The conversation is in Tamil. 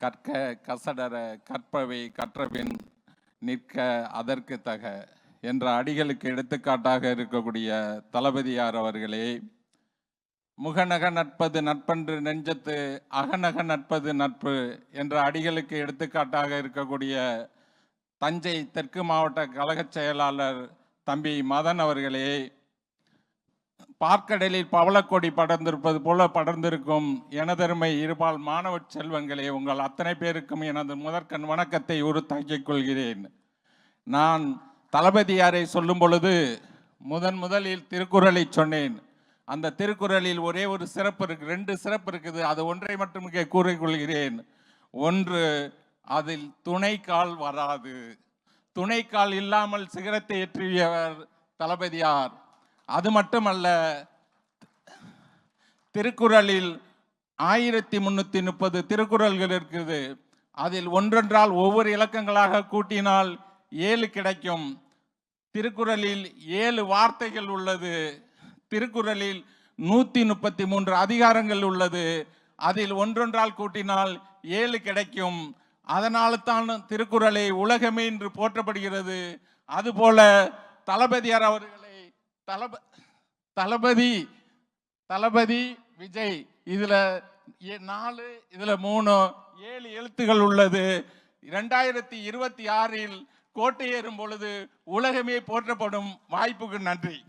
கற்க கசடர கற்பவை கற்றபின் நிற்க அதற்கு தக என்ற அடிகளுக்கு எடுத்துக்காட்டாக இருக்கக்கூடிய தளபதியார் அவர்களே முகநக நட்பது நட்பன்று நெஞ்சத்து அகநக நட்பது நட்பு என்ற அடிகளுக்கு எடுத்துக்காட்டாக இருக்கக்கூடிய தஞ்சை தெற்கு மாவட்ட கழகச் செயலாளர் தம்பி மதன் அவர்களே பார்க்கடலில் பவளக்கொடி படர்ந்திருப்பது போல படர்ந்திருக்கும் எனதருமை இருபால் மாணவ செல்வங்களே உங்கள் அத்தனை பேருக்கும் எனது முதற்கண் வணக்கத்தை உறுத்தாக்கிக் கொள்கிறேன். நான் தளபதியாரை சொல்லும் பொழுது முதன் முதலில் திருக்குறளை சொன்னேன். அந்த திருக்குறளில் ஒரே ஒரு சிறப்பு இருக்கு ரெண்டு சிறப்பு இருக்குது. அது ஒன்றை மட்டும் இங்கே கூறிக்கொள்கிறேன் ஒன்று அதில் துணைக்கால் வராது. துணைக்கால் இல்லாமல் சிகரத்தை ஏற்றியவர் தளபதியார். அது மட்டுமல்ல திருக்குறளில் ஆயிரத்தி முன்னூற்றி முப்பது திருக்குறள்கள் இருக்குது அதில் ஒன்றொன்றால் ஒவ்வொரு இலக்கங்களாக கூட்டினால் ஏழு கிடைக்கும். திருக்குறளில் ஏழு வார்த்தைகள் உள்ளது. திருக்குறளில் நூற்றி முப்பத்தி மூன்று அதிகாரங்கள் உள்ளது. அதில் ஒன்றொன்றால் கூட்டினால் ஏழு கிடைக்கும். அதனால தான் திருக்குறளை உலகமே இன்று போற்றப்படுகிறது. அதுபோல தளபதியார் அவர்களை தளப தளபதி தளபதி விஜய். இதில் ஏ- நாலு இதில் மூணு ஏழு எழுத்துகள் உள்ளது. ரெண்டாயிரத்தி இருபத்தி ஆறில் கோட்டை ஏறும் பொழுது உலகமே போற்றப்படும் வாய்ப்புக்கு நன்றி.